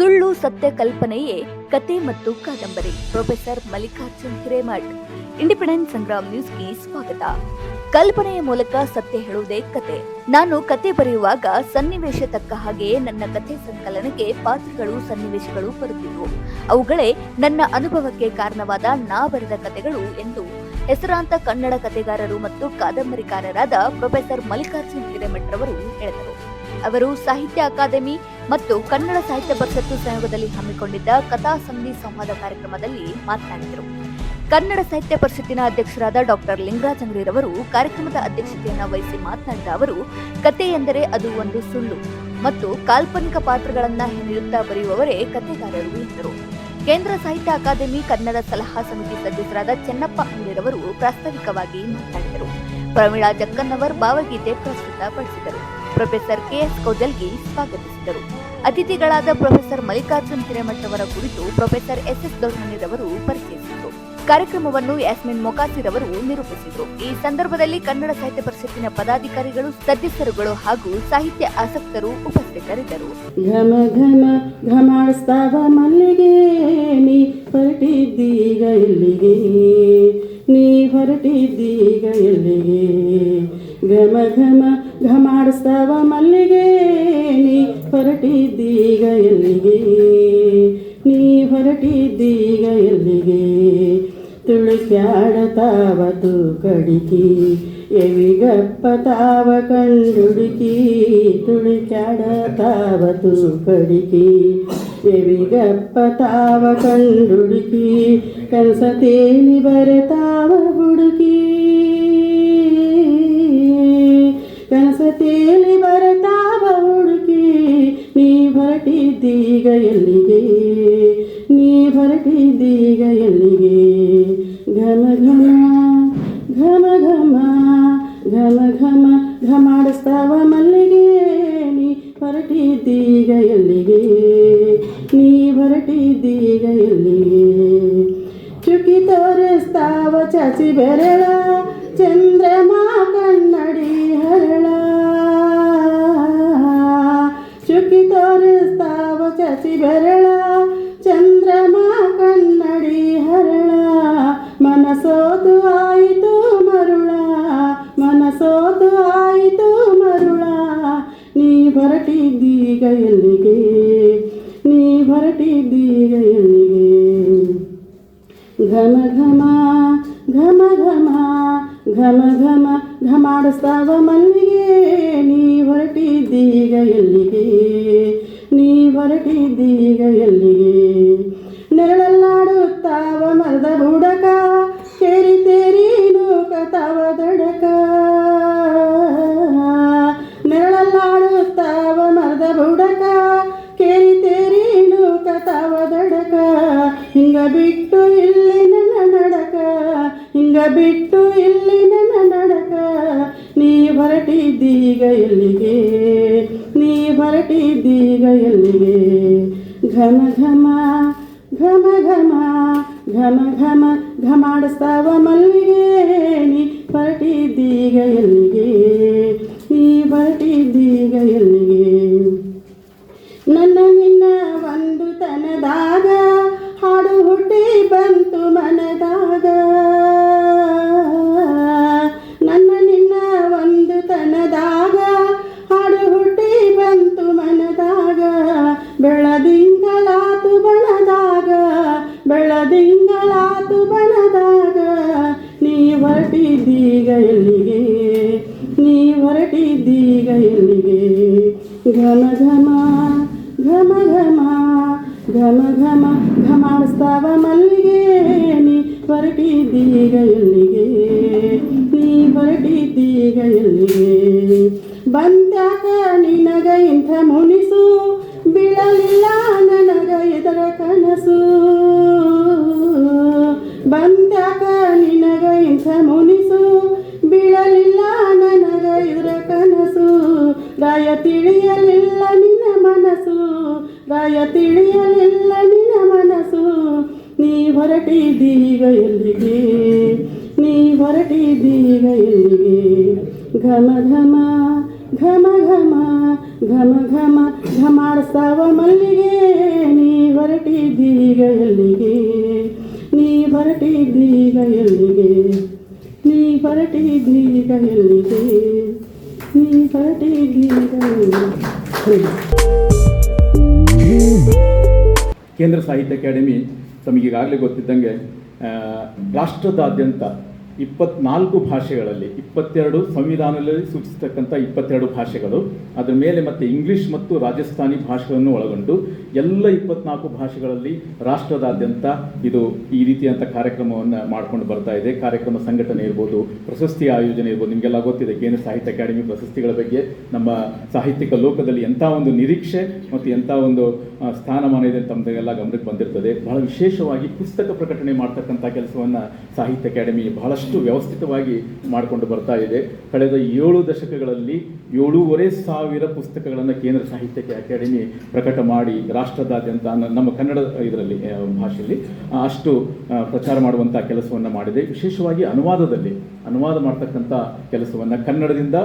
ಸುಳ್ಳು ಸತ್ಯ ಕಲ್ಪನೆಯೇ ಕತೆ ಮತ್ತು ಕಾದಂಬರಿ. ಪ್ರೊಫೆಸರ್ ಮಲ್ಲಿಕಾರ್ಜುನ್ ಹಿರೇಮಠ್. ಇಂಡಿಪೆಂಡೆಂಟ್ ಸಂಗ್ರಾಮ್ ನ್ಯೂಸ್ಗೆ ಸ್ವಾಗತ. ಕಲ್ಪನೆಯ ಮೂಲಕ ಸತ್ಯ ಹೇಳುವುದೇ ಕತೆ. ನಾನು ಕತೆ ಬರೆಯುವಾಗ ಸನ್ನಿವೇಶ ತಕ್ಕ ಹಾಗೆಯೇ ನನ್ನ ಕಥೆ ಸಂಕಲನಕ್ಕೆ ಪಾತ್ರಗಳು, ಸನ್ನಿವೇಶಗಳು ಬರುತ್ತಿದ್ವು. ಅವುಗಳೇ ನನ್ನ ಅನುಭವಕ್ಕೆ ಕಾರಣವಾದ ನಾ ಬರೆದ ಕತೆಗಳು ಎಂದು ಹೆಸರಾಂತ ಕನ್ನಡ ಕತೆಗಾರರು ಮತ್ತು ಕಾದಂಬರಿಕಾರರಾದ ಪ್ರೊಫೆಸರ್ ಮಲ್ಲಿಕಾರ್ಜುನ್ ಹಿರೇಮಠ್ ರವರು ಹೇಳಿದರು. ಅವರು ಸಾಹಿತ್ಯ ಅಕಾಡೆಮಿ ಮತ್ತು ಕನ್ನಡ ಸಾಹಿತ್ಯ ಪರಿಷತ್ತು ಸಂಯೋಗದಲ್ಲಿ ಹಮ್ಮಿಕೊಂಡಿದ್ದ ಕಥಾ ಸಂಧಿ ಸಂವಾದ ಕಾರ್ಯಕ್ರಮದಲ್ಲಿ ಮಾತನಾಡಿದರು. ಕನ್ನಡ ಸಾಹಿತ್ಯ ಪರಿಷತ್ತಿನ ಅಧ್ಯಕ್ಷರಾದ ಡಾಕ್ಟರ್ ಲಿಂಗರಾಜ್ ಅಂಗಡಿರವರು ಕಾರ್ಯಕ್ರಮದ ಅಧ್ಯಕ್ಷತೆಯನ್ನು ವಹಿಸಿ ಮಾತನಾಡಿದ ಅವರು, ಕತೆ ಎಂದರೆ ಅದು ಒಂದು ಸುಳ್ಳು ಮತ್ತು ಕಾಲ್ಪನಿಕ ಪಾತ್ರಗಳನ್ನು ಹಿಡಿಯುತ್ತಾ ಬರೆಯುವವರೇ ಕಥೆಗಾರರು ಎಂದರು. ಕೇಂದ್ರ ಸಾಹಿತ್ಯ ಅಕಾಡೆಮಿ ಕನ್ನಡ ಸಲಹಾ ಸಮಿತಿ ಸದಸ್ಯರಾದ ಚೆನ್ನಪ್ಪ ಅಂಗಡಿರವರು ಪ್ರಾಸ್ತಾವಿಕವಾಗಿ ಮಾತನಾಡಿದರು. ಪ್ರಮೀಳಾ ಜಕ್ಕನ್ನವರ್ ಭಾವಗೀತೆ ಪ್ರಸ್ತುತಪಡಿಸಿದರು. ಪ್ರೊಫೆಸರ್ ಕೆಎಸ್ ಕೌದಲ್ಗೆ ಸ್ವಾಗತಿಸಿದರು. ಅತಿಥಿಗಳಾದ ಪ್ರೊಫೆಸರ್ ಮಲ್ಲಿಕಾರ್ಜುನ್ ಹಿರೇಮಠ್ ಅವರ ಕುರಿತು ಪ್ರೊಫೆಸರ್ ಎಸ್ ಎಸ್ ದೊಡ್ಮನಿರವರು ಪರಿಚಯಿಸಿದರು. ಕಾರ್ಯಕ್ರಮವನ್ನು ಯಾಸ್ಮಿನ್ ಮೊಕಾಸಿರವರು ನಿರೂಪಿಸಿದರು. ಈ ಸಂದರ್ಭದಲ್ಲಿ ಕನ್ನಡ ಸಾಹಿತ್ಯ ಪರಿಷತ್ತಿನ ಪದಾಧಿಕಾರಿಗಳು, ಸದಸ್ಯರುಗಳು ಹಾಗೂ ಸಾಹಿತ್ಯ ಆಸಕ್ತರು ಉಪಸ್ಥಿತರಿದ್ದರು. ಘಮ ಘಮ ಘಮಾಡಿಸ್ತಾವ ಮಲ್ಲಿಗೆ ನೀ ಹೊರಟಿದ್ದೀಗ ಎಲ್ಲಿಗೆ? ನೀ ಹೊರಟಿದ್ದೀಗ ಎಲ್ಲಿಗೆ? ಘಮ ಘಮ ಘಮಾಡಿಸ್ತಾವ ಮಲ್ಲಿಗೆ. ನೀ ಹೊರಟಿದ್ದೀಗ ಎಲ್ಲಿಗೆ? ನೀ ಹೊರಟಿದ್ದೀಗ ಎಲ್ಲಿಗೆ? ತುಳುಕ್ಯಾಡತಾವ ತೂಕಡಿಕಿ ಎವಿಗಪ್ಪ ತಾವ ಕಂಡುಡುಕಿ. ತುಳುಕ್ಯಾಡತಾವ ತೂಕಡಿಕಿ ಎವಿಗಪ್ಪ ತಾವ ಕಂಡುಡುಕಿ. ಕನಸ ತೇಲಿ ಬರೆತಾವ ಹುಡುಕಿ. ಹೊರಟಿದ್ದೀಗ ಎಲ್ಲಿಗೆ? ನೀ ಹೊರಟಿದ್ದೀಗ ಹೊರಟಿದ್ದೀಗ መሆኔ ನೀ ಹೊರಟಿದ್ದೀಗ ಎಲ್ಲಿದೆ ನೀ ಹೊರಟಿದ್ದೀಗ ಕೇಂದ್ರ ಸಾಹಿತ್ಯ ಅಕಾಡೆಮಿ ತಮಗೀಗಾಗಲೇ ಗೊತ್ತಿದ್ದಂಗೆ ರಾಷ್ಟ್ರದಾದ್ಯಂತ ಇಪ್ಪತ್ನಾಲ್ಕು ಭಾಷೆಗಳಲ್ಲಿ, ಇಪ್ಪತ್ತೆರಡು ಸಂವಿಧಾನದಲ್ಲಿ ಸೂಚಿಸತಕ್ಕಂಥ ಇಪ್ಪತ್ತೆರಡು ಭಾಷೆಗಳು, ಅದರ ಮೇಲೆ ಮತ್ತೆ ಇಂಗ್ಲಿಷ್ ಮತ್ತು ರಾಜಸ್ಥಾನಿ ಭಾಷೆಗಳನ್ನು ಒಳಗೊಂಡು ಎಲ್ಲ ಇಪ್ಪತ್ನಾಲ್ಕು ಭಾಷೆಗಳಲ್ಲಿ ರಾಷ್ಟ್ರದಾದ್ಯಂತ ಇದು ಈ ರೀತಿಯಂಥ ಕಾರ್ಯಕ್ರಮವನ್ನು ಮಾಡ್ಕೊಂಡು ಬರ್ತಾ ಇದೆ. ಕಾರ್ಯಕ್ರಮ ಸಂಘಟನೆ ಇರ್ಬೋದು, ಪ್ರಶಸ್ತಿ ಆಯೋಜನೆ ಇರ್ಬೋದು, ನಿಮಗೆಲ್ಲ ಗೊತ್ತಿದೆ ಕೇಂದ್ರ ಸಾಹಿತ್ಯ ಅಕಾಡೆಮಿ ಪ್ರಶಸ್ತಿಗಳ ಬಗ್ಗೆ ನಮ್ಮ ಸಾಹಿತ್ಯಿಕ ಲೋಕದಲ್ಲಿ ಎಂಥ ಒಂದು ನಿರೀಕ್ಷೆ ಮತ್ತು ಎಂಥ ಒಂದು ಸ್ಥಾನಮಾನ ಇದೆ ತಮ್ಮದೆಲ್ಲ ಗಮನಕ್ಕೆ ಬಂದಿರ್ತದೆ. ಬಹಳ ವಿಶೇಷವಾಗಿ ಪುಸ್ತಕ ಪ್ರಕಟಣೆ ಮಾಡ್ತಕ್ಕಂಥ ಕೆಲಸವನ್ನು ಸಾಹಿತ್ಯ ಅಕಾಡೆಮಿ ಬಹಳಷ್ಟು ವ್ಯವಸ್ಥಿತವಾಗಿ ಮಾಡಿಕೊಂಡು ಬರ್ತಾ ಇದೆ. ಕಳೆದ ಏಳು ದಶಕಗಳಲ್ಲಿ ಏಳೂವರೆ ಸಾವಿರ ಪುಸ್ತಕಗಳನ್ನು ಕೇಂದ್ರ ಸಾಹಿತ್ಯಕ್ಕೆ ಅಕಾಡೆಮಿ ಪ್ರಕಟ ಮಾಡಿ ರಾಷ್ಟ್ರದಾದ್ಯಂತ ನಮ್ಮ ಕನ್ನಡ ಇದರಲ್ಲಿ ಭಾಷೆಯಲ್ಲಿ ಅಷ್ಟು ಪ್ರಚಾರ ಮಾಡುವಂಥ ಕೆಲಸವನ್ನು ಮಾಡಿದೆ. ವಿಶೇಷವಾಗಿ ಅನುವಾದದಲ್ಲಿ, ಅನುವಾದ ಮಾಡ್ತಕ್ಕಂಥ ಕೆಲಸವನ್ನು ಕನ್ನಡದಿಂದ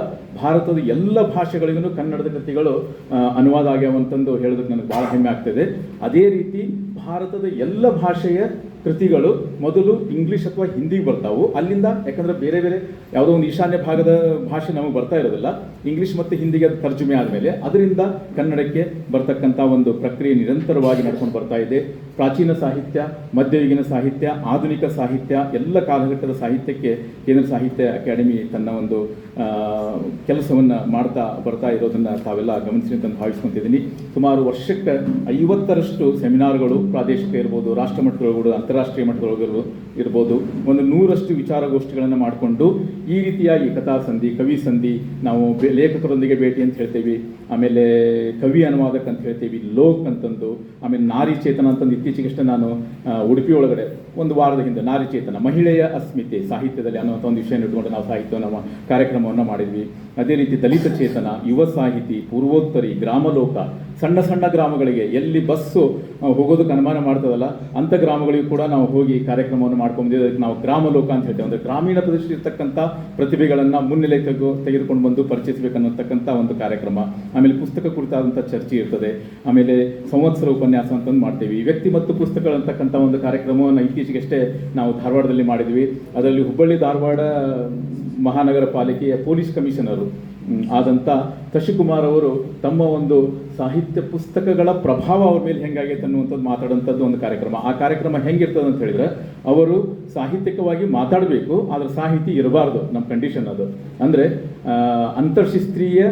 ಭಾರತದ ಎಲ್ಲ ಭಾಷೆಗಳಿಗೂ ಕನ್ನಡದ ಕೃತಿಗಳು ಅನುವಾದ ಆಗ್ಯಾವಂತಂದು ಹೇಳೋದಕ್ಕೆ ನನಗೆ ಭಾಳ ಹೆಮ್ಮೆ ಆಗ್ತದೆ. ಅದೇ ರೀತಿ ಭಾರತದ ಎಲ್ಲ ಭಾಷೆಯ ಕೃತಿಗಳು ಮೊದಲು ಇಂಗ್ಲಿಷ್ ಅಥವಾ ಹಿಂದಿಗೆ ಬರ್ತಾವು. ಅಲ್ಲಿಂದ ಯಾಕಂದ್ರೆ ಬೇರೆ ಬೇರೆ ಯಾವುದೋ ಒಂದು ಈಶಾನ್ಯ ಭಾಗದ ಭಾಷೆ ನಮಗೆ ಬರ್ತಾ ಇರೋದಿಲ್ಲ. ಇಂಗ್ಲಿಷ್ ಮತ್ತು ಹಿಂದಿಗೆ ಅದು ತರ್ಜುಮೆ ಆದಮೇಲೆ ಅದರಿಂದ ಕನ್ನಡಕ್ಕೆ ಬರ್ತಕ್ಕಂಥ ಒಂದು ಪ್ರಕ್ರಿಯೆ ನಿರಂತರವಾಗಿ ನಡ್ಕೊಂಡು ಬರ್ತಾ ಇದೆ. ಪ್ರಾಚೀನ ಸಾಹಿತ್ಯ, ಮಧ್ಯಯುಗಿನ ಸಾಹಿತ್ಯ, ಆಧುನಿಕ ಸಾಹಿತ್ಯ, ಎಲ್ಲ ಕಾಲಘಟ್ಟದ ಸಾಹಿತ್ಯಕ್ಕೆ ಕೇಂದ್ರ ಸಾಹಿತ್ಯ ಅಕಾಡೆಮಿ ತನ್ನ ಒಂದು ಕೆಲಸವನ್ನು ಮಾಡ್ತಾ ಬರ್ತಾ ಇರೋದನ್ನು ತಾವೆಲ್ಲ ಗಮನಿಸಿ ಅಂತ ಭಾವಿಸ್ಕೊತಿದ್ದೀನಿ. ಸುಮಾರು ವರ್ಷಕ್ಕೆ ಐವತ್ತರಷ್ಟು ಸೆಮಿನಾರ್ಗಳು ಪ್ರಾದೇಶಿಕ ಇರ್ಬೋದು, ರಾಷ್ಟ್ರ ಮಟ್ಟದೊಳಗೂ ಅಂತಾರಾಷ್ಟ್ರೀಯ ಮಟ್ಟದೊಳಗೂ ಇರ್ಬೋದು ಒಂದು ನೂರಷ್ಟು ವಿಚಾರಗೋಷ್ಠಿಗಳನ್ನು ಮಾಡಿಕೊಂಡು ಈ ರೀತಿಯಾಗಿ ಕಥಾ ಸಂಧಿ, ಕವಿ ಸಂಧಿ ನಾವು ಲೇಖಕರೊಂದಿಗೆ ಭೇಟಿ ಅಂತ ಹೇಳ್ತೀವಿ. ಆಮೇಲೆ ಕವಿ ಅನುವಾದಕ ಅಂತ ಹೇಳ್ತೀವಿ, ಲೋಕ್ ಅಂತಂದು, ಆಮೇಲೆ ನಾರಿ ಚೇತನ ಅಂತಂದು ಇತ್ತೀಚೆಗಷ್ಟೇ ನಾನು ಉಡುಪಿ ಒಳಗಡೆ ಒಂದು ವಾರದ ಹಿಂದೆ ನಾರಿ ಚೇತನ, ಮಹಿಳೆಯ ಅಸ್ಮಿತೆ ಸಾಹಿತ್ಯದಲ್ಲಿ ಅನ್ನುವಂಥ ಒಂದು ವಿಷಯ ಇಟ್ಕೊಂಡು ನಾವು ಸಾಹಿತ್ಯ ನಮ್ಮ ಕಾರ್ಯಕ್ರಮವನ್ನು ಮಾಡಿದ್ವಿ. ಅದೇ ರೀತಿ ದಲಿತ ಚೇತನ, ಯುವ ಸಾಹಿತಿ, ಪೂರ್ವೋತ್ತರಿ, ಗ್ರಾಮಲೋಕ, ಸಣ್ಣ ಸಣ್ಣ ಗ್ರಾಮಗಳಿಗೆ ಎಲ್ಲಿ ಬಸ್ಸು ಹೋಗೋದಕ್ಕೆ ಅನುಮಾನ ಮಾಡ್ತದಲ್ಲ ಅಂಥ ಗ್ರಾಮಗಳಿಗೂ ಕೂಡ ನಾವು ಹೋಗಿ ಕಾರ್ಯಕ್ರಮವನ್ನು ಮಾಡ್ಕೊಂಡಿದ್ದೀವಿ ಅದಕ್ಕೆ ನಾವು ಗ್ರಾಮಲೋಕ ಅಂತ ಹೇಳ್ತೇವೆ. ಅಂದರೆ ಗ್ರಾಮೀಣ ಪ್ರದೇಶದಲ್ಲಿರ್ತಕ್ಕಂಥ ಪ್ರತಿಭೆಗಳನ್ನು ಮುನ್ನೆಲೆ ತೆಗೆದು, ತೆಗೆದುಕೊಂಡು ಬಂದು ಪರಿಚಯಿಸಬೇಕನ್ನತಕ್ಕಂಥ ಒಂದು ಕಾರ್ಯಕ್ರಮ. ಆಮೇಲೆ ಪುಸ್ತಕ ಕುರಿತಾದಂಥ ಚರ್ಚೆ ಇರ್ತದೆ. ಆಮೇಲೆ ಸಂವತ್ಸರ ಉಪನ್ಯಾಸ ಅಂತಂದು ಮಾಡ್ತೀವಿ. ವ್ಯಕ್ತಿ ಮತ್ತು ಪುಸ್ತಕಗಳಂತಕ್ಕಂಥ ಒಂದು ಕಾರ್ಯಕ್ರಮವನ್ನು ಇತ್ತೀಚೆಗಷ್ಟೇ ನಾವು ಧಾರವಾಡದಲ್ಲಿ ಮಾಡಿದ್ವಿ. ಅದರಲ್ಲಿ ಹುಬ್ಬಳ್ಳಿ, ಧಾರವಾಡ ಮಹಾನಗರ ಪಾಲಿಕೆಯ ಪೊಲೀಸ್ ಕಮಿಷನರು ಆದಂಥ ಶಶಿಕುಮಾರ್ ಅವರು ತಮ್ಮ ಒಂದು ಸಾಹಿತ್ಯ ಪುಸ್ತಕಗಳ ಪ್ರಭಾವ ಅವ್ರ ಮೇಲೆ ಹೆಂಗಾಗೈತೆ ಅನ್ನುವಂಥದ್ದು ಮಾತಾಡೋಂಥದ್ದು ಒಂದು ಕಾರ್ಯಕ್ರಮ. ಆ ಕಾರ್ಯಕ್ರಮ ಹೆಂಗಿರ್ತದೆ ಅಂತ ಹೇಳಿದ್ರೆ, ಅವರು ಸಾಹಿತ್ಯಿಕವಾಗಿ ಮಾತಾಡಬೇಕು, ಆದರೆ ಸಾಹಿತಿ ಇರಬಾರ್ದು ನಮ್ಮ ಕಂಡೀಷನ್ ಅದು. ಅಂದರೆ ಅಂತರ್ಶಿಸ್ತ್ರೀಯ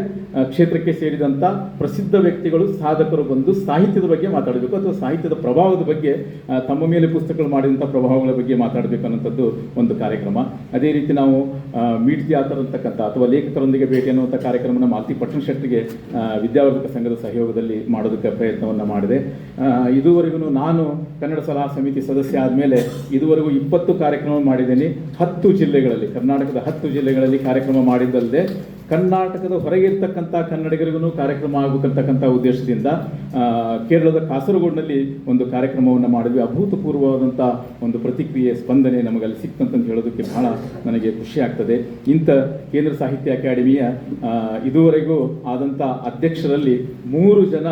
ಕ್ಷೇತ್ರಕ್ಕೆ ಸೇರಿದಂಥ ಪ್ರಸಿದ್ಧ ವ್ಯಕ್ತಿಗಳು, ಸಾಧಕರು ಬಂದು ಸಾಹಿತ್ಯದ ಬಗ್ಗೆ ಮಾತಾಡಬೇಕು ಅಥವಾ ಸಾಹಿತ್ಯದ ಪ್ರಭಾವದ ಬಗ್ಗೆ ತಮ್ಮ ಮೇಲೆ ಪುಸ್ತಕಗಳು ಮಾಡಿದಂಥ ಪ್ರಭಾವಗಳ ಬಗ್ಗೆ ಮಾತಾಡಬೇಕು ಅನ್ನೋಂಥದ್ದು ಒಂದು ಕಾರ್ಯಕ್ರಮ. ಅದೇ ರೀತಿ ನಾವು ಥಿಯಾಟರ್ ಅಂತಕ್ಕಂಥ ಅಥವಾ ಲೇಖಕರೊಂದಿಗೆ ಭೇಟಿ ಅನ್ನುವಂಥ ಕಾರ್ಯಕ್ರಮನ ಮಾಲ್ತಿ ಪಟ್ಟಣ ಶೆಟ್ಟಿಗೆ ವಿದ್ಯಾವರ್ಧಕ ಸಂಘದ ಸಹಯೋಗದಲ್ಲಿ ಮಾಡೋದಕ್ಕೆ ಪ್ರಯತ್ನವನ್ನು ಮಾಡಿದೆ. ಇದುವರೆಗೂ ನಾನು ಕನ್ನಡ ಸಲಹಾ ಸಮಿತಿ ಸದಸ್ಯ ಆದಮೇಲೆ ಇದುವರೆಗೂ ಇಪ್ಪತ್ತು ಕಾರ್ಯಕ್ರಮ ಮಾಡಿದ್ದೀನಿ. ಹತ್ತು ಜಿಲ್ಲೆಗಳಲ್ಲಿ, ಕರ್ನಾಟಕದ ಹತ್ತು ಜಿಲ್ಲೆಗಳಲ್ಲಿ ಕಾರ್ಯಕ್ರಮ ಮಾಡಿದ್ದಲ್ಲದೆ ಕರ್ನಾಟಕದ ಹೊರಗೆ ಇರ್ತಕ್ಕಂಥ ಕನ್ನಡಿಗರಿಗೂ ಕಾರ್ಯಕ್ರಮ ಆಗಬೇಕಂತಕ್ಕಂಥ ಉದ್ದೇಶದಿಂದ ಕೇರಳದ ಕಾಸರಗೋಡಿನಲ್ಲಿ ಒಂದು ಕಾರ್ಯಕ್ರಮವನ್ನು ಮಾಡಿದ್ವಿ. ಅಭೂತಪೂರ್ವವಾದಂಥ ಒಂದು ಪ್ರತಿಕ್ರಿಯೆ, ಸ್ಪಂದನೆ ನಮಗಲ್ಲಿ ಸಿಕ್ತಂತ ಹೇಳೋದಕ್ಕೆ ಬಹಳ ನನಗೆ ಖುಷಿ ಆಗ್ತದೆ. ಇಂಥ ಕೇಂದ್ರ ಸಾಹಿತ್ಯ ಅಕಾಡೆಮಿಯ ಇದುವರೆಗೂ ಆದಂಥ ಅಧ್ಯಕ್ಷರಲ್ಲಿ ಮೂರು ಜನ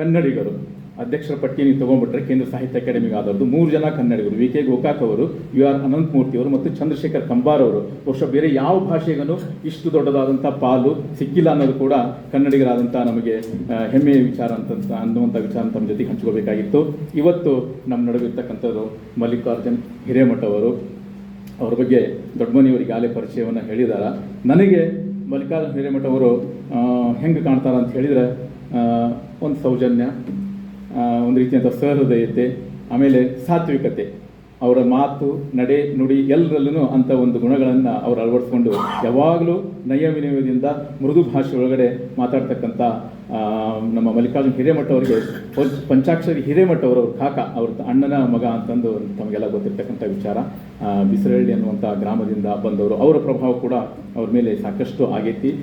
ಕನ್ನಡಿಗರು. ಅಧ್ಯಕ್ಷರ ಪಟ್ಟಿ ನೀವು ತೊಗೊಂಡ್ಬಿಟ್ರೆ ಕೇಂದ್ರ ಸಾಹಿತ್ಯ ಅಕಾಡೆಮಿಗೆ ಆದವರು ಮೂರು ಜನ ಕನ್ನಡಿಗರು, ವಿ ಕೆ ಗೋಕಾಕ್ ಅವರು, ಯು ಆರ್ ಅನಂತಮೂರ್ತಿ ಅವರು ಮತ್ತು ಚಂದ್ರಶೇಖರ್ ಕಂಬಾರ್ ಅವರು. ಬಹುಶಃ ಬೇರೆ ಯಾವ ಭಾಷೆಗೂ ಇಷ್ಟು ದೊಡ್ಡದಾದಂಥ ಪಾಲು ಸಿಕ್ಕಿಲ್ಲ ಅನ್ನೋದು ಕೂಡ ಕನ್ನಡಿಗರಾದಂಥ ನಮಗೆ ಹೆಮ್ಮೆಯ ವಿಚಾರ ಅಂತ ಅನ್ನುವಂಥ ವಿಚಾರ ತಮ್ಮ ಜೊತೆಗೆ ಹಂಚ್ಕೋಬೇಕಾಗಿತ್ತು. ಇವತ್ತು ನಮ್ಮ ನಡುವೆ ಇರ್ತಕ್ಕಂಥದ್ದು ಮಲ್ಲಿಕಾರ್ಜುನ್ ಹಿರೇಮಠ ಅವರು. ಅವ್ರ ಬಗ್ಗೆ ದೊಡ್ಡಮನಿಯವರಿಗೆ ಆಲೆ ಪರಿಚಯವನ್ನು ಹೇಳಿದಾರ. ನನಗೆ ಮಲ್ಲಿಕಾರ್ಜುನ ಹಿರೇಮಠ ಅವರು ಹೆಂಗೆ ಕಾಣ್ತಾರ ಅಂತ ಹೇಳಿದರೆ ಒಂದು ಸೌಜನ್ಯ ಒಂದು ರೀತಿಯಾದ ಸಹೃದಯತೆ, ಆಮೇಲೆ ಸಾತ್ವಿಕತೆ. ಅವರ ಮಾತು, ನಡೆ, ನುಡಿ ಎಲ್ಲರಲ್ಲೂ ಅಂಥ ಒಂದು ಗುಣಗಳನ್ನು ಅವರು ಅಳವಡಿಸ್ಕೊಂಡು ಯಾವಾಗಲೂ ನಯ ವಿನಯದಿಂದ ಮೃದು ಭಾಷೆ ಒಳಗಡೆ ಮಾತಾಡ್ತಕ್ಕಂಥ ನಮ್ಮ ಮಲ್ಲಿಕಾರ್ಜುನ ಹಿರೇಮಠ ಅವರಿಗೆ, ಪಂಚ- ಪಂಚಾಕ್ಷರಿ ಹಿರೇಮಠ ಅವರು ಕಾಕ ಅವ್ರ ಅಣ್ಣನ ಮಗ ಅಂತಂದು ತಮಗೆಲ್ಲ ಗೊತ್ತಿರ್ತಕ್ಕಂಥ ವಿಚಾರ. ಬಿಸರಳ್ಳಿ ಅನ್ನುವಂಥ ಗ್ರಾಮದಿಂದ ಬಂದವರು, ಅವರ ಪ್ರಭಾವ ಕೂಡ ಅವ್ರ ಮೇಲೆ ಸಾಕಷ್ಟು ಆಗೈತಿ.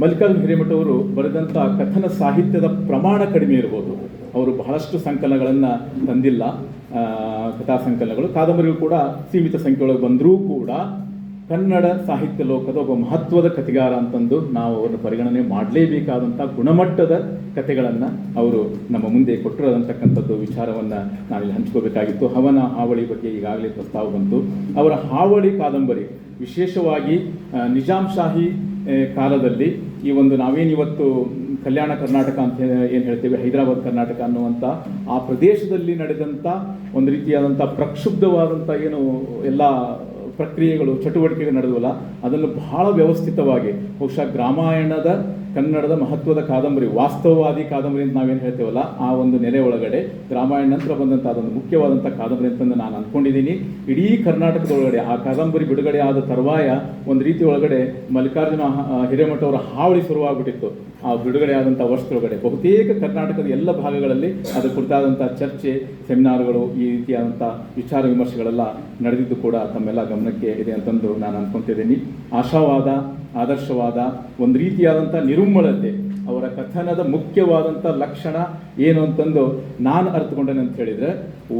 ಮಲ್ಲಿಕಾರ್ಜುನ ಹಿರೇಮಠ ಅವರು ಬರೆದಂಥ ಕಥನ ಸಾಹಿತ್ಯದ ಪ್ರಮಾಣ ಕಡಿಮೆ ಇರ್ಬೋದು. ಅವರು ಬಹಳಷ್ಟು ಸಂಕಲನಗಳನ್ನು ತಂದಿಲ್ಲ. ಕಥಾ ಸಂಕಲನಗಳು. ಕಾದಂಬರಿಗಳು ಕೂಡ ಸೀಮಿತ ಸಂಖ್ಯೆಯೊಳಗೆ ಬಂದರೂ ಕೂಡ ಕನ್ನಡ ಸಾಹಿತ್ಯ ಲೋಕದ ಒಬ್ಬ ಮಹತ್ವದ ಕಥೆಗಾರ ಅಂತಂದು ನಾವು ಅವರನ್ನು ಪರಿಗಣನೆ ಮಾಡಲೇಬೇಕಾದಂಥ ಗುಣಮಟ್ಟದ ಕಥೆಗಳನ್ನು ಅವರು ನಮ್ಮ ಮುಂದೆ ಕೊಟ್ಟಿರೋದಂತಕ್ಕಂಥದ್ದು ವಿಚಾರವನ್ನು ನಾವಿಲ್ಲಿ ಹಂಚ್ಕೋಬೇಕಾಗಿತ್ತು ಹವನ ಹಾವಳಿ ಬಗ್ಗೆ ಈಗಾಗಲೇ ಪ್ರಸ್ತಾವ ಬಂತು. ಅವರ ಹಾವಳಿ ಕಾದಂಬರಿ ವಿಶೇಷವಾಗಿ ನಿಜಾಮ್ ನಿಜಾಂ ಶಾಹಿ ಕಾಲದಲ್ಲಿ ಈ ಒಂದು ನಾವೇನಿವತ್ತು ಕಲ್ಯಾಣ ಕರ್ನಾಟಕ ಅಂತ ಏನು ಹೇಳ್ತೇವೆ, ಹೈದರಾಬಾದ್ ಕರ್ನಾಟಕ ಅನ್ನುವಂಥ ಆ ಪ್ರದೇಶದಲ್ಲಿ ನಡೆದಂಥ ಒಂದು ರೀತಿಯಾದಂಥ ಪ್ರಕ್ಷುಬ್ಧವಾದಂಥ ಏನು ಎಲ್ಲ ಪ್ರಕ್ರಿಯೆಗಳು, ಚಟುವಟಿಕೆಗಳು ನಡೆದವಲ್ಲ, ಅದನ್ನು ಬಹಳ ವ್ಯವಸ್ಥಿತವಾಗಿ ಬಹುಶಃ ಗ್ರಾಮಾಯಣದ ಕನ್ನಡದ ಮಹತ್ವದ ಕಾದಂಬರಿ, ವಾಸ್ತವವಾದಿ ಕಾದಂಬರಿ ಅಂತ ನಾವೇನು ಹೇಳ್ತೇವಲ್ಲ, ಆ ಒಂದು ನೆಲೆ ಒಳಗಡೆ ರಾಮಾಯಣ ನಂತರ ಬಂದಂಥ ಅದೊಂದು ಮುಖ್ಯವಾದಂಥ ಕಾದಂಬರಿ ಅಂತ ನಾನು ಅಂದ್ಕೊಂಡಿದ್ದೀನಿ ಇಡೀ ಕರ್ನಾಟಕದೊಳಗಡೆ, ಆ ಕಾದಂಬರಿ ಬಿಡುಗಡೆ ಆದ ತರುವಾಯ ಒಂದು ರೀತಿ ಒಳಗಡೆ ಮಲ್ಲಿಕಾರ್ಜುನ ಹಿರೇಮಠ ಅವರ ಹಾವಳಿ ಶುರುವಾಗ್ಬಿಟ್ಟಿತ್ತು. ಆ ಬಿಡುಗಡೆ ಆದಂಥ ವರ್ಷದೊಳಗಡೆ. ಬಹುತೇಕ ಕರ್ನಾಟಕದ ಎಲ್ಲ ಭಾಗಗಳಲ್ಲಿ ಅದರ ಕುರಿತಾದಂಥ ಚರ್ಚೆ, ಸೆಮಿನಾರ್ಗಳು, ಈ ರೀತಿಯಾದಂಥ ವಿಚಾರ ವಿಮರ್ಶೆಗಳೆಲ್ಲ ನಡೆದಿದ್ದು ಕೂಡ ತಮ್ಮೆಲ್ಲ ಗಮನಕ್ಕೆ ಇದೆ ಅಂತಂದು ನಾನು ಅನ್ಕೊಂತಿದ್ದೀನಿ. ಆಶಾವಾದ, ಆದರ್ಶವಾದ, ಒಂದು ರೀತಿಯಾದಂಥ ನಿರುಮ್ಮಳತೆ, ಅವರ ಕಥನದ ಮುಖ್ಯವಾದಂಥ ಲಕ್ಷಣ ಏನು ಅಂತಂದು ನಾನು ಅರ್ಥಕೊಂಡೇನೆ ಅಂತ ಹೇಳಿದ್ರೆ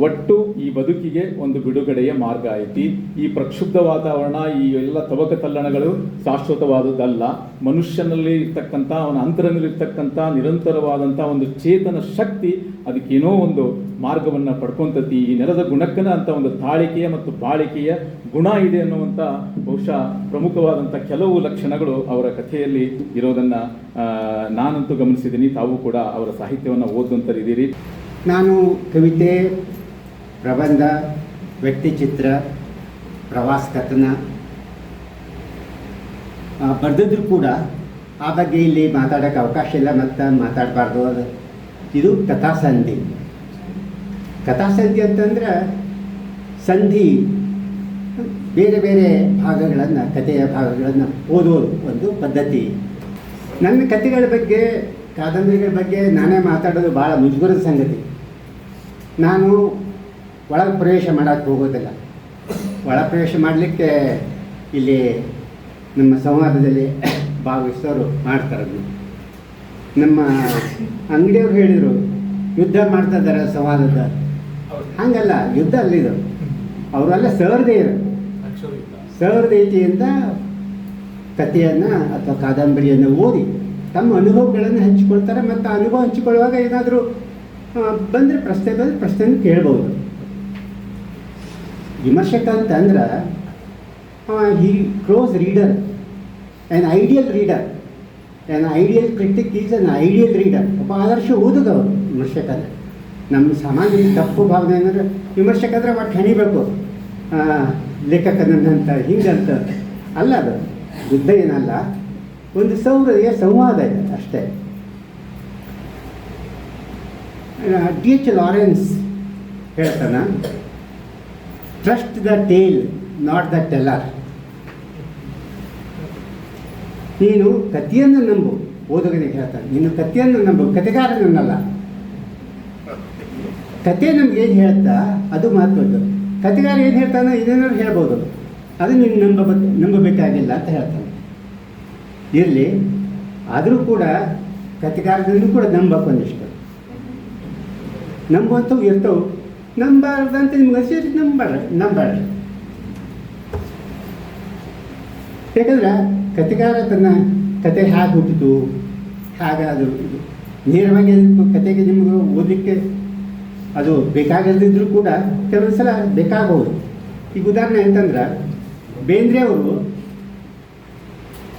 ಒಟ್ಟು ಈ ಬದುಕಿಗೆ ಒಂದು ಬಿಡುಗಡೆಯ ಮಾರ್ಗ ಐತಿ. ಈ ಪ್ರಕ್ಷುಬ್ಧ ವಾತಾವರಣ, ಈ ಎಲ್ಲ ತವಕ ತಲ್ಲಣಗಳು ಶಾಶ್ವತವಾದದ್ದಲ್ಲ. ಮನುಷ್ಯನಲ್ಲಿ ಇರ್ತಕ್ಕಂಥ ಅವನ ಅಂತರದಲ್ಲಿರ್ತಕ್ಕಂಥ ನಿರಂತರವಾದಂಥ ಒಂದು ಚೇತನ ಶಕ್ತಿ ಅದಕ್ಕೇನೋ ಒಂದು ಮಾರ್ಗವನ್ನು ಪಡ್ಕೊಂತತಿ. ಈ ನೆಲದ ಗುಣಕ್ಕನ ಅಂತ ಒಂದು ತಾಳಿಕೆಯ ಮತ್ತು ಬಾಳಿಕೆಯ ಗುಣ ಇದೆ ಅನ್ನುವಂಥ ಬಹುಶಃ ಪ್ರಮುಖವಾದಂಥ ಕೆಲವು ಲಕ್ಷಣಗಳು ಅವರ ಕಥೆಯಲ್ಲಿ ಇರೋದನ್ನು ನಾನಂತೂ ಗಮನಿಸಿದ್ದೀನಿ. ತಾವು ಕೂಡ ಅವರ ಸಾಹಿತ್ಯವನ್ನು ಓದುವಂಥರಿದ್ದೀರಿ ನಾನು ಕವಿತೆ, ಪ್ರಬಂಧ, ವ್ಯಕ್ತಿಚಿತ್ರ, ಪ್ರವಾಸ ಕಥನ ಬರೆದಿದ್ರು ಕೂಡ ಆ ಬಗ್ಗೆ ಇಲ್ಲಿ ಮಾತಾಡೋಕ್ಕೆ ಅವಕಾಶ ಇಲ್ಲ ಮತ್ತು ಮಾತಾಡಬಾರ್ದು ಅದು. ಇದು ಕಥಾಸಂಧಿ. ಕಥಾಸಂಧಿ ಅಂತಂದ್ರೆ ಸಂಧಿ, ಬೇರೆ ಬೇರೆ ಭಾಗಗಳನ್ನು, ಕಥೆಯ ಭಾಗಗಳನ್ನು ಓದೋದು ಒಂದು ಪದ್ಧತಿ. ನನ್ನ ಕಥೆಗಳ ಬಗ್ಗೆ, ಕಾದಂಬರಿಗಳ ಬಗ್ಗೆ ನಾನೇ ಮಾತಾಡೋದು ಭಾಳ ಮುಜುಗರದ ಸಂಗತಿ. ನಾನು ಒಳಗೆ ಪ್ರವೇಶ ಮಾಡೋಕ್ಕೆ ಹೋಗೋದಿಲ್ಲ. ಒಳ ಪ್ರವೇಶ ಮಾಡಲಿಕ್ಕೆ ಇಲ್ಲಿ ನಮ್ಮ ಸಂವಾದದಲ್ಲಿ ಭಾಗವಹಿಸೋರು ಮಾಡ್ತಾರೆ. ನಮ್ಮ ಅಂಗಡಿಯವ್ರು ಹೇಳಿದರು, ಯುದ್ಧ ಮಾಡ್ತಾ ಇದ್ದಾರೆ ಸಂವಾದದ. ಹಂಗಲ್ಲ, ಯುದ್ಧ ಅಲ್ಲಿದು ಅವರೆಲ್ಲ ಸಹೃದಯರು ಸಹೃದಯತೆಯಿಂದ ಕಥೆಯನ್ನು ಅಥವಾ ಕಾದಂಬರಿಯನ್ನು ಓದಿ ತಮ್ಮ ಅನುಭವಗಳನ್ನು ಹಂಚಿಕೊಳ್ತಾರೆ ಮತ್ತು ಆ ಅನುಭವ ಹಂಚಿಕೊಳ್ಳುವಾಗ ಏನಾದರೂ ಬಂದರೆ ಪ್ರಶ್ನೆ ಬಂದರೆ ಪ್ರಶ್ನೆ ಕೇಳ್ಬೋದು. ವಿಮರ್ಶಕ ಅಂತಂದ್ರೆ ಈ close reader an ideal reader an ideal critic is an ideal reader ಒಬ್ಬ ಆದರ್ಶ ಓದುಗವರು ವಿಮರ್ಶಕ ಅಂದರೆ. ನಮ್ಮ ಸಮಾಜದಲ್ಲಿ ತಪ್ಪು ಭಾವನೆ ಅಂದರೆ ವಿಮರ್ಶಕ ಅಂದರೆ ಒಟ್ಟು ಹೆಣಿಬೇಕು. ಲೇಖಕನಂತ ಹಿಂಗಂತ ಅಲ್ಲ ಅದು, ಯುದ್ಧ ಏನಲ್ಲ, ಒಂದು ಸೌಹೃದಯ ಸಂವಾದ ಇದೆ ಅಷ್ಟೇ. ಡಿ ಎಚ್ ಲಾರೆನ್ಸ್ ಹೇಳ್ತಾನ trust the tale not the teller ನೀನು ಕಥೆಯನ್ನು ನಂಬು, ಓದುಗನಿಗೆ ಹೇಳ್ತಾನೆ. ನೀನು ಕಥೆಯನ್ನು ನಂಬು, ಕಥೆಗಾರನನ್ನಲ್ಲ. ಕತೆ ನಮ್ಗೆ ಏನು ಹೇಳ್ತಾ, ಅದು ಮಹತ್ವದ್ದು. ಕಥೆಗಾರ ಏನು ಹೇಳ್ತಾನೆ ಇದೇನೋ ಹೇಳ್ಬೋದು. ಅದು ನೀನು ನಂಬ ನಂಬಬೇಕಾಗಿಲ್ಲ ಅಂತ ಹೇಳ್ತಾನೆ. ಇರಲಿ, ಆದರೂ ಕೂಡ ಕಥೆಗಾರನನ್ನು ಕೂಡ ನಂಬಕ್ಕೆ ಒಂದಿಷ್ಟು. ನಂಬುವಂಥವು ಇರ್ತವೆ ನಂಬಾರ್ದಂತ ನಿಮ್ಗೆ ಅನಿಸಿದ್ರೆ ನಂಬಾರ ನಂಬಾರ. ಯಾಕಂದ್ರೆ ಕಥೆಗಾರ ತನ್ನ ಕತೆ ಹೇಗೆ ಹುಟ್ಟಿತು ಹೇಗೆ ಅದು ಇದು ನೇರವಾಗಿ ಕತೆಗೆ ನಿಮಗೆ ಓದಲಿಕ್ಕೆ ಅದು ಬೇಕಾಗದಿದ್ದರೂ ಕೂಡ ಕೆಲವೊಂದು ಸಲ ಬೇಕಾಗಬಹುದು ಈಗ ಉದಾಹರಣೆ ಅಂತಂದ್ರೆ, ಬೇಂದ್ರೆ ಅವರು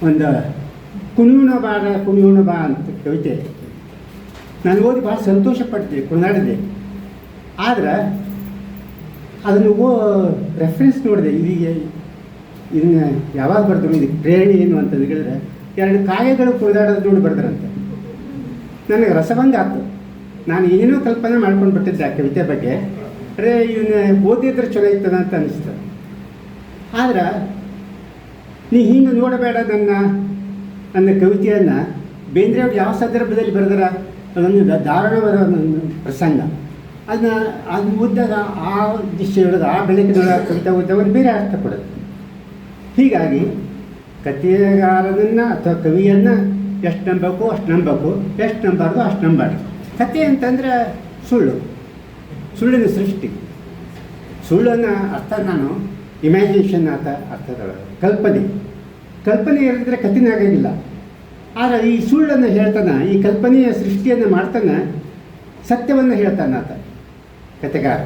ಒಂದು ಕುಣಿಯೋಣ ಬಾರ, ಕುಣಿಯೋಣ ಬಾ ಅಂತ ಕವಿತೆ. ನಾನು ಓದಿ ಭಾಳ ಸಂತೋಷ ಪಡ್ತಿದ್ದೆ ಕೊಂಡಾಡಿದೆ ಆದ್ರೆ ಅದನ್ನು ಓ ರೆಫರೆನ್ಸ್ ನೋಡಿದೆ ಇದೀಗ ಇದನ್ನು ಯಾವಾಗ ಬರ್ತಾರೆ ಇದಕ್ಕೆ ಪ್ರೇರಣೆ ಏನು ಅಂತ ಹೇಳಿದ್ರೆ ಎರಡು ಕಾಯಗಳು ಕುಳಿದಾಡೋದು ನೋಡಿ ಬರ್ತಾರಂತೆ ನನಗೆ ರಸಭಂಗ ಆಯ್ತು ನಾನು ಏನೋ ಕಲ್ಪನೆ ಮಾಡ್ಕೊಂಡು ಬಿಟ್ಟಿದ್ದೆ ಆ ಕವಿತೆ ಬಗ್ಗೆ. ಅರೆ ಇವನ್ನ ಓದಿದ್ರೆ ಚಲೋ ಇರ್ತದೆ ಅಂತ ಅನಿಸ್ತು. ಆದ್ರೆ ನೀ ಹಿಂಗೆ ನೋಡಬೇಡ ನನ್ನ ನನ್ನ ಕವಿತೆಯನ್ನು. ಬೇಂದ್ರೆ ಅವ್ರು ಯಾವ ಸಂದರ್ಭದಲ್ಲಿ ಬರೆದಾರ? ಅದೊಂದು ದ- ದಾರುಣವಾದ ಒಂದು ಪ್ರಸಂಗ. ಅದನ್ನ ಅದು ಓದಿದಾಗ ಆ ದಿಶೆ ಹೇಳೋದು ಆ ಬೆಳಕಿನೊಳಗೆ ಕವಿತೆ ಒಂದು ಬೇರೆ ಅರ್ಥ ಕೊಡುತ್ತೆ. ಹೀಗಾಗಿ ಕಥೆಗಾರನನ್ನು ಅಥವಾ ಕವಿಯನ್ನು ಎಷ್ಟು ನಂಬಬೇಕು ಅಷ್ಟು ನಂಬಬೇಕು ಎಷ್ಟು ನಂಬಾರ್ದು ಅಷ್ಟು ನಂಬಾರ್ದು. ಕಥೆ ಅಂತಂದರೆ ಸುಳ್ಳು, ಸುಳ್ಳಿನ ಸೃಷ್ಟಿ. ಸುಳ್ಳನ್ನು ಅರ್ಥ ನಾನು ಇಮ್ಯಾಜಿನೇಷನ್ ಅಂತ ಅರ್ಥದ ಕಲ್ಪನೆ. ಕಲ್ಪನೆ ಹೇಳಿದ್ರೆ ಕಥೆನೇ ಆಗೋಂಗಿಲ್ಲ ಆದರೆ ಈ ಸುಳ್ಳನ್ನು ಹೇಳ್ತಾನೆ, ಈ ಕಲ್ಪನೆಯ ಸೃಷ್ಟಿಯನ್ನು ಮಾಡ್ತಾನೆ, ಸತ್ಯವನ್ನು ಹೇಳ್ತಾನೆ ಆತ. ಕತೆಗಾರ.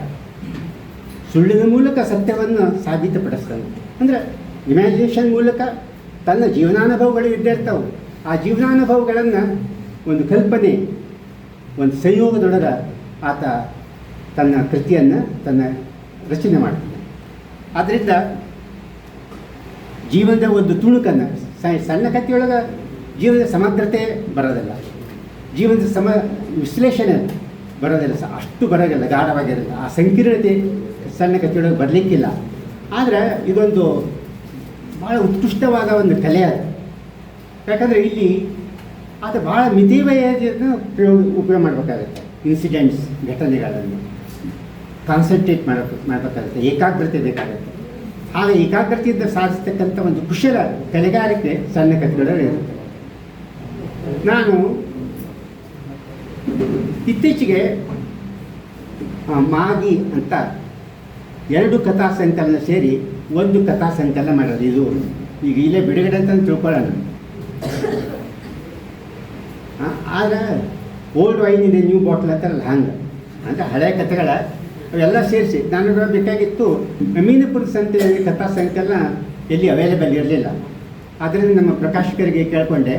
ಸುಳ್ಳಿನ ಮೂಲಕ ಸತ್ಯವನ್ನು ಸಾಬೀತುಪಡಿಸ್ತಾನೆ. ಅಂದರೆ ಇಮ್ಯಾಜಿನೇಷನ್ ಮೂಲಕ ತನ್ನ ಜೀವನಾನುಭವಗಳು ಇದ್ದೇ ಇರ್ತಾವೆ. ಆ ಜೀವನಾನುಭವಗಳನ್ನು ಒಂದು ಕಲ್ಪನೆ, ಒಂದು ಸಂಯೋಗದೊಳಗೆ ಆತ ತನ್ನ ಕೃತಿಯನ್ನು, ತನ್ನ ರಚನೆ ಮಾಡ್ತಾನೆ. ಆದ್ದರಿಂದ ಜೀವನದ ಒಂದು ತುಣುಕನ್ನು, ಸಣ್ಣ ಕಥೆಯೊಳಗೆ ಜೀವನದ ಸಮಗ್ರತೆ ಬರೋದಿಲ್ಲ. ಜೀವನದ ಸಮ ವಿಶ್ಲೇಷಣೆ ಬರೋದಿಲ್ಲ. ಸ- ಅಷ್ಟು ಬರೋದಿಲ್ಲ ಗಾಢವಾಗಿರಲ್ಲ ಆ ಸಂಕೀರ್ಣತೆ ಸಣ್ಣ ಕಥೆಯೊಳಗೆ ಬರಲಿಕ್ಕಿಲ್ಲ. ಆದರೆ ಇದೊಂದು ಭಾಳ ಉತ್ಕೃಷ್ಟವಾದ ಒಂದು ಕಲೆ ಅದು. ಯಾಕಂದರೆ ಇಲ್ಲಿ ಅದು ಭಾಳ ಮಿತಿವಯದನ್ನು ಉಪಯೋಗ ಉಪಯೋಗ ಮಾಡಬೇಕಾಗುತ್ತೆ. ಇನ್ಸಿಡೆಂಟ್ಸ್, ಘಟನೆಗಳನ್ನು ಕಾನ್ಸಂಟ್ರೇಟ್ ಮಾಡಬೇಕು ಮಾಡಬೇಕಾಗುತ್ತೆ. ಏಕಾಗ್ರತೆ ಬೇಕಾಗುತ್ತೆ. ಆಗ ಏಕಾಗ್ರತೆಯಿಂದ ಸಾಧಿಸ್ತಕ್ಕಂಥ ಒಂದು ಕುಶಲ ಕಲೆಗಾರಿಕೆ ಸಣ್ಣ ಕಥೆಗಳಲ್ಲಿ ಇರುತ್ತೆ. ನಾನು ಇತ್ತೀಚೆಗೆ ಮಾಗಿ ಅಂತ ಎರಡು ಕಥಾ ಸಂಕಲನ ಸೇರಿ ಒಂದು ಕಥಾ ಸಂಕಲನ ಮಾಡೋದು. ಇದು ಈಗ ಇಲ್ಲೇ ಬಿಡುಗಡೆ ಅಂತ ತಿಳ್ಕೊಳ್ಳೋಣ. ಆಗ ಓಲ್ಡ್ ವೈನ್ ಇದೆ ನ್ಯೂ ಬಾಟ್ಲ್ ಅಂತಾರಲ್ಲ ಹಂಗೆ. ಅಂತ ಹಳೆ ಕಥೆಗಳ ಅವೆಲ್ಲ ಸೇರಿಸಿ, ನಾನು ಬೇಕಾಗಿತ್ತು ಮೀನಪುರ ಸಂತೆಯಲ್ಲಿ ಕಥಾ ಸಂಕಲನ ಎಲ್ಲಿ ಅವೈಲೇಬಲ್ ಇರಲಿಲ್ಲ. ಆದ್ದರಿಂದ ನಮ್ಮ ಪ್ರಕಾಶಕರಿಗೆ ಕೇಳಿಕೊಂಡೆ.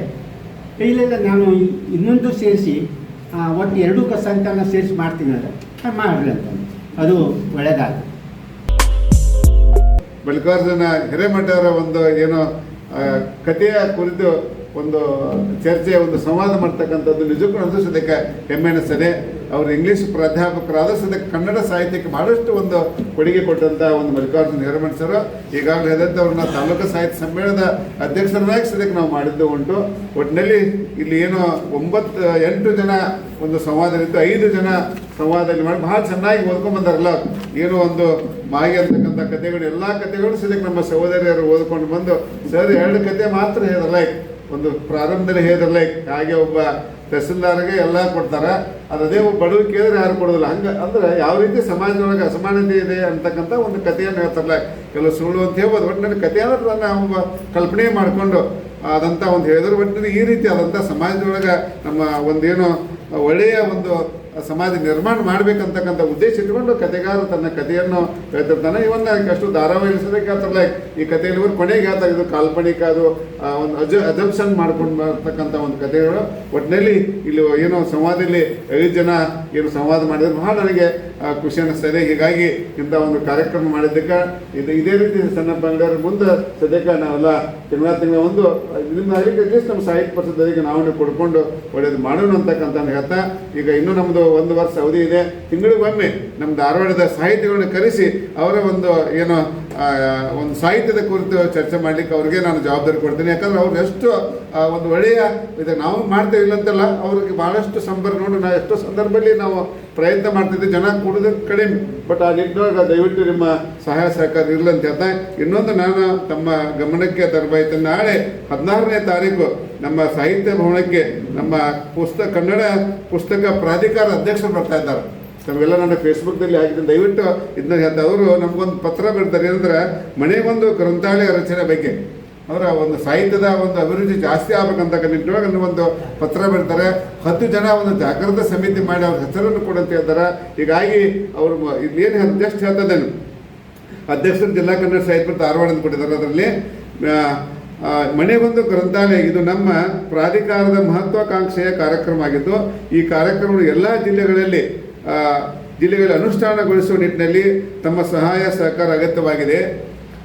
ಇಲ್ಲ ನಾನು ಇನ್ನೊಂದು ಸೇರಿಸಿ ಒಟ್ಟು ಎರಡೂ ಕಸ ಸಂಕಲನ ಸೇರಿಸಿ ಮಾಡ್ತೀನಿ ಅಂದರೆ ಮಾಡಿರಿ ಅಂತ. ಅದು ಒಳ್ಳೆಯದಾಗುತ್ತೆ ಮಲ್ಲಿಕಾರ್ಜುನ ಹಿರೇಮಠವರ ಒಂದು ಏನೋ ಕಥೆಯ ಕುರಿತು ಒಂದು ಚರ್ಚೆ ಒಂದು ಸಂವಾದ ಮಾಡ್ತಕ್ಕಂಥದ್ದು ನಿಜಕ್ಕೂ ಅನಿಸೋದಕ್ಕೆ ಹೆಮ್ಮೆ ಅನಿಸ್ತದೆ ಅವರು ಇಂಗ್ಲೀಷ್ ಪ್ರಾಧ್ಯಾಪಕರಾದ ಸದ್ಯಕ್ಕೆ ಕನ್ನಡ ಸಾಹಿತ್ಯಕ್ಕೆ ಬಹಳಷ್ಟು ಒಂದು ಕೊಡುಗೆ ಕೊಟ್ಟಂಥ ಒಂದು ಮಲ್ಲಿಕಾರ್ಜುನ ಹಿರೇಮಠ ಸರ್. ಈಗಾಗಲೇ ಅವ್ರನ್ನ ತಾಲೂಕು ಸಾಹಿತ್ಯ ಸಮ್ಮೇಳನದ ಅಧ್ಯಕ್ಷರನ್ನಾಗಿ ಸದ್ಯಕ್ಕೆ ನಾವು ಮಾಡಿದ್ದು ಉಂಟು. ಒಟ್ಟಿನಲ್ಲಿ ಇಲ್ಲಿ ಏನೋ ಒಂಬತ್ತು, ಎಂಟು ಜನ ಒಂದು ಸಂವಾದ ಇತ್ತು ಐದು ಜನ ಸಂವಾದದಲ್ಲಿ ಮಾಡಿ ಬಹಳ ಚೆನ್ನಾಗಿ ಓದ್ಕೊಂಡ್ ಬಂದಾರಲ್ಲ. ಏನು ಒಂದು ಮಾಗಿ ಅಂತಕ್ಕಂಥ ಕಥೆಗಳು, ಎಲ್ಲ ಕಥೆಗಳು ಸದ್ಯಕ್ಕೆ ನಮ್ಮ ಸಹೋದರಿಯರು ಓದ್ಕೊಂಡು ಬಂದು ಸರ್ ಎರಡು ಕತೆ ಮಾತ್ರ ಹೇಳಿದ್ರಲ್ಲ ಒಂದು ಪ್ರಾರಂಭದಲ್ಲಿ ಹೇಳಿದ್ರಲ್ಲ ಹಾಗೆ ಒಬ್ಬ ತಹಸೀಲ್ದಾರ್ಗೆ ಎಲ್ಲ ಕೊಡ್ತಾರೆ. ಅದು ಅದೇ ಬಡವ ಕೇಳಿದ್ರೆ ಯಾರು ಕೊಡೋದಿಲ್ಲ. ಹಂಗೆ ಅಂದ್ರೆ ಯಾವ ರೀತಿ ಸಮಾಜದೊಳಗೆ ಅಸಮಾನತೆ ಇದೆ ಅಂತಕ್ಕಂಥ ಒಂದು ಕಥೆಯನ್ನು ಹೇಳ್ತಾರಲ್ಲ. ಕೆಲವು ಸುಳ್ಳು ಅಂತ ಹೇಳ್ಬೋದು ಒಟ್ಟಿನಲ್ಲಿ ಕಥೆ ಅಂದ್ರೆ ನಾವು ಒಬ್ಬ ಕಲ್ಪನೆ ಮಾಡಿಕೊಂಡು ಆದಂಥ ಒಂದು ಹೇಳಿದ್ರು. ನನಗೆ ಈ ರೀತಿ ಆದಂಥ ಸಮಾಜದೊಳಗೆ ನಮ್ಮ ಒಂದೇನು ಒಳ್ಳೆಯ ಒಂದು ಸಮಾಜ ನಿರ್ಮಾಣ ಮಾಡ್ಬೇಕಂತಕ್ಕಂಥ ಉದ್ದೇಶ ಇಟ್ಕೊಂಡು ಕಥೆಗಾರ ತನ್ನ ಕಥೆಯನ್ನು ಹೇಳ್ತಿರ್ತಾನೆ. ಇವನ್ನ ಅಷ್ಟು ಧಾರಾವಾಹಿ ಹೇಳ್ತಾರಲ್ಲ ಈ ಕಥೆಯಲ್ಲಿ ಇವರು ಕೊನೆಗೆ ಹೇಳ್ತಾರೆ ಇದು ಕಾಲ್ಪನಿಕ ಅದು ಒಂದು ಅಜ, ಅಜಂಪ್ಷನ್ ಮಾಡ್ಕೊಂಡು ಬರ್ತಕ್ಕಂಥ ಒಂದು ಕಥೆಗಳು. ಒಟ್ಟಿನಲ್ಲಿ ಇಲ್ಲಿ ಏನೋ ಸಂವಾದದಲ್ಲಿ ಐದು ಜನ ಏನು ಸಂವಾದ ಮಾಡಿದ್ರು. ಬಹಳ ನನಗೆ ಖುಷಿ ಅನ್ನಿಸ್ತದೆ ಹೀಗಾಗಿ ಇಂಥ ಒಂದು ಕಾರ್ಯಕ್ರಮ ಮಾಡಿದ್ದಕ್ಕೆ ಇದು ಇದೇ ರೀತಿ ಸಣ್ಣ ಬಂಗಾರ ಮುಂದೆ ಸದ್ಯಕ್ಕೆ ನಾವೆಲ್ಲ ತಿಂಗಳ ತಿಂಗಳ ಒಂದು ಅಲ್ಲಿಗೆ ಅಟ್ಲೀಸ್ಟ್ ನಮ್ಮ ಸಾಹಿತ್ಯ ಪರಿಷತ್ತಿಗೆ ನಾವು ಕೊಡ್ಕೊಂಡು ಒಳ್ಳೇದು ಮಾಡೋಣ ಅಂತಕ್ಕಂಥ ಹೇಳ್ತಾ, ಈಗ ಇನ್ನೂ ನಮ್ಮದು ಒಂದು ವರ್ಷ ಅವಧಿ ಇದೆ. ತಿಂಗಳಿಗೊಮ್ಮೆ ನಮ್ಮ ಧಾರವಾಡದ ಸಾಹಿತ್ಯಗಳನ್ನ ಕರೆಸಿ ಅವರ ಒಂದು ಏನು ಒಂದು ಸಾಹಿತ್ಯದ ಕುರಿತು ಚರ್ಚೆ ಮಾಡಲಿಕ್ಕೆ ಅವ್ರಿಗೆ ನಾನು ಜವಾಬ್ದಾರಿ ಕೊಡ್ತೀನಿ. ಯಾಕಂದ್ರೆ ಅವ್ರು ಎಷ್ಟು ಒಂದು ಒಳ್ಳೆಯ, ಇದು ನಾವು ಮಾಡ್ತೇವೆ ಇಲ್ಲಂತಲ್ಲ, ಅವ್ರಿಗೆ ಭಾಳಷ್ಟು ಸಂಪರ್ಕ ನೋಡಿ ನಾವು ಎಷ್ಟೋ ಸಂದರ್ಭದಲ್ಲಿ ನಾವು ಪ್ರಯತ್ನ ಮಾಡ್ತಿದ್ದೆ, ಜನ ಕುಡಿದ ಕಡಿಮೆ ಬಟ್ ಆ ನಿಟ್ಟಿನೊಳಗೆ ದಯವಿಟ್ಟು ನಿಮ್ಮ ಸಹಾಯ ಸಹಕಾರ ಇರಲಿ ಅಂತ ಹೇಳ್ತಾ ಇನ್ನೊಂದು ನಾನು ತಮ್ಮ ಗಮನಕ್ಕೆ ತರಬಾಯ್ತು ನಾಳೆ ಹದಿನಾರನೇ ತಾರೀಕು ನಮ್ಮ ಸಾಹಿತ್ಯ ಭವನಕ್ಕೆ ನಮ್ಮ ಪುಸ್ತಕ, ಕನ್ನಡ ಪುಸ್ತಕ ಪ್ರಾಧಿಕಾರ ಅಧ್ಯಕ್ಷರು ಬರ್ತಾ ಇದ್ದಾರೆ. ತಾವೆಲ್ಲ ನನ್ನ ಫೇಸ್ಬುಕ್ದಲ್ಲಿ ಹಾಕಿದ್ದೀನಿ ದಯವಿಟ್ಟು ಇದನ್ನ ಹೇಳ್ತಾ ಅವರು ನಮಗೊಂದು ಪತ್ರ ಬರ್ತಾರೆ. ಏನಂದ್ರೆ ಮನೆಗೊಂದು ಗ್ರಂಥಾಲಯ ರಚನೆ ಬಗ್ಗೆ. ಅವರ ಒಂದು ಸಾಹಿತ್ಯದ ಒಂದು ಅಭಿರುಚಿ ಜಾಸ್ತಿ ಆಗ್ಬೇಕಂತ ನಿಟ್ಟಿನೊಳಗೆ ಒಂದು ಪತ್ರ ಬರ್ತಾರೆ, ಹತ್ತು ಜನ ಒಂದು ಜಾಗೃತ ಸಮಿತಿ ಮಾಡಿ ಅವ್ರ ಹೆಸರನ್ನು ಕೊಡಂತ ಹೇಳ್ತಾರೆ ಹೀಗಾಗಿ ಅವರು ಇಲ್ಲೇನು ಅಧ್ಯಕ್ಷ ಹೇಳ್ತದೇನು? ಅಧ್ಯಕ್ಷರು ಜಿಲ್ಲಾ ಕನ್ನಡ ಸಾಹಿತ್ಯ ಧಾರವಾಡ ಅಂತ ಕೊಟ್ಟಿದ್ದಾರೆ. ಅದರಲ್ಲಿ ಮನೆಗೊಂದು ಗ್ರಂಥಾಲಯ, ಇದು ನಮ್ಮ ಪ್ರಾಧಿಕಾರದ ಮಹತ್ವಾಕಾಂಕ್ಷೆಯ ಕಾರ್ಯಕ್ರಮ ಆಗಿದ್ದು, ಈ ಕಾರ್ಯಕ್ರಮ ಎಲ್ಲ ಜಿಲ್ಲೆಗಳಲ್ಲಿ ಜಿಲ್ಲೆಗಳಲ್ಲಿ ಅನುಷ್ಠಾನಗೊಳಿಸುವ ನಿಟ್ಟಿನಲ್ಲಿ ತಮ್ಮ ಸಹಾಯ ಸಹಕಾರ ಅಗತ್ಯವಾಗಿದೆ.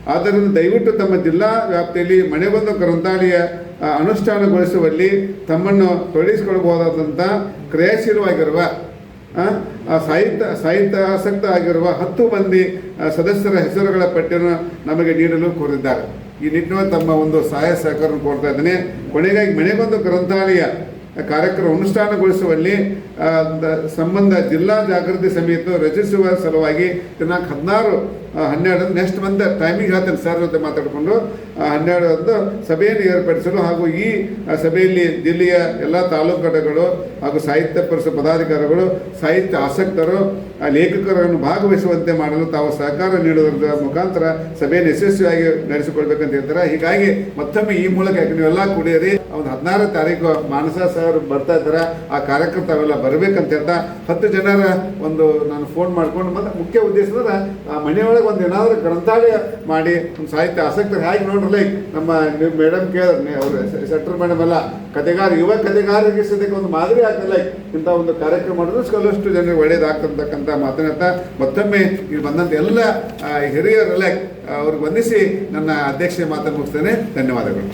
ಆದ್ದರಿಂದ ದಯವಿಟ್ಟು ತಮ್ಮ ಜಿಲ್ಲಾ ವ್ಯಾಪ್ತಿಯಲ್ಲಿ ಮನೆಗೊಂದು ಗ್ರಂಥಾಲಯ ಆ, ಅನುಷ್ಠಾನಗೊಳಿಸುವಲ್ಲಿ ತಮ್ಮನ್ನು ತೊಡಗಿಸಿಕೊಳ್ಳಬಹುದಾದಂಥ ಕ್ರಿಯಾಶೀಲವಾಗಿರುವ ಸಾಹಿತ್ಯ ಸಾಹಿತ್ಯ ಆಸಕ್ತ ಆಗಿರುವ ಹತ್ತು ಮಂದಿ ಸದಸ್ಯರ ಹೆಸರುಗಳ ಪಟ್ಟಿಯನ್ನು ನಮಗೆ ನೀಡಲು ಕೋರಿದ್ದಾರೆ. ಈ ನಿಟ್ಟಿನಲ್ಲಿ ತಮ್ಮ ಒಂದು ಸಹಾಯ ಸಹಕಾರ ಕೋರ್ತಾ ಇದ್ದೇನೆ. ಕೊನೆಗಾಗಿ ಮನೆಗೊಂದು ಗ್ರಂಥಾಲಯ ಕಾರ್ಯಕ್ರಮ ಅನುಷ್ಠಾನಗೊಳಿಸುವಲ್ಲಿ ಸಂಬಂಧ ಜಿಲ್ಲಾ ಜಾಗೃತಿ ಸಮಿತಿ ರಚಿಸುವ ಸಲುವಾಗಿ ದಿನಾಂಕ ಹದಿನಾರು ಹನ್ನೆರಡು ನೆಕ್ಸ್ಟ್ ಮಂತ್ ಟೈಮಿಂಗ್ ಹೇಳ್ತೇನೆ ಸರ್ ಜೊತೆ ಮಾತಾಡಿಕೊಂಡು. ಹನ್ನೆರಡರಂದು ಸಭೆಯನ್ನು ಏರ್ಪಡಿಸಲು ಹಾಗೂ ಈ ಸಭೆಯಲ್ಲಿ ಜಿಲ್ಲೆಯ ಎಲ್ಲ ತಾಲೂಕು ಘಟಕಗಳು ಹಾಗೂ ಸಾಹಿತ್ಯ ಪರಿಷತ್ ಪದಾಧಿಕಾರಿಗಳು, ಸಾಹಿತ್ಯ ಆಸಕ್ತರು ಲೇಖಕರನ್ನು ಭಾಗವಹಿಸುವಂತೆ ಮಾಡಲು ತಾವು ಸಹಕಾರ ನೀಡುವುದರ ಮುಖಾಂತರ ಸಭೆಯನ್ನು ಯಶಸ್ವಿಯಾಗಿ ನಡೆಸಿಕೊಳ್ಬೇಕಂತ ಹೇಳ್ತಾರೆ. ಹೀಗಾಗಿ ಮತ್ತೊಮ್ಮೆ ಈ ಮೂಲಕ ನೀವೆಲ್ಲ ಕುಡಿಯಿರಿ ಒಂದು ಹದಿನಾರು ತಾರೀಕು ಮಾನಸ ಸರ್ ಬರ್ತಾ ಇದ್ದಾರೆ. ಆ ಕಾರ್ಯಕ್ರಮ ತಾವೆಲ್ಲ ಬರಬೇಕಂತ ಹೇಳ್ತಾ ಹತ್ತು ಜನರ ಒಂದು ನಾನು ಫೋನ್ ಮಾಡ್ಕೊಂಡು ಮತ್ತೆ ಮುಖ್ಯ ಉದ್ದೇಶ ಅಂದ್ರೆ ಆ ಮನೆಯೊಳಗೆ ಒಂದು ಏನಾದರೂ ಗ್ರಂಥಾಲಯ ಮಾಡಿ ಒಂದು ಸಾಹಿತ್ಯ ಆಸಕ್ತಿ ಹೇಗೆ ನೋಡ್ರಿ ಲೈಕ್ ನಮ್ಮ ನಿಮ್ಮ ಮೇಡಮ್ ಕೇಳಿದ್ರೆ ಅವರು ಸೆಟ್ರ್ ಮೇಡಮ್ ಎಲ್ಲ ಕಥೆಗಾರ, ಯುವ ಕಥೆಗಾರರಿಗೆ ಸದ್ಯಕ್ಕೆ ಒಂದು ಮಾದರಿ ಆಗ್ತಲ್ಲ. ಇಂಥ ಒಂದು ಕಾರ್ಯಕ್ರಮ ಮಾಡಿದ್ರೆ ಕೆಲವಷ್ಟು ಜನರಿಗೆ ಒಳ್ಳೇದಾಗ್ತಕ್ಕಂಥ ಮಾತನಾಡ್ತಾ ಮತ್ತೊಮ್ಮೆ ಇಲ್ಲಿ ಬಂದಂಥ ಎಲ್ಲ ಹಿರಿಯರು ಲೈಕ್ ಅವ್ರಿಗೆ ವಂದಿಸಿ ನನ್ನ ಅಧ್ಯಕ್ಷೆ ಮಾತನ್ನು ಮುಗಿಸ್ತೇನೆ. ಧನ್ಯವಾದಗಳು.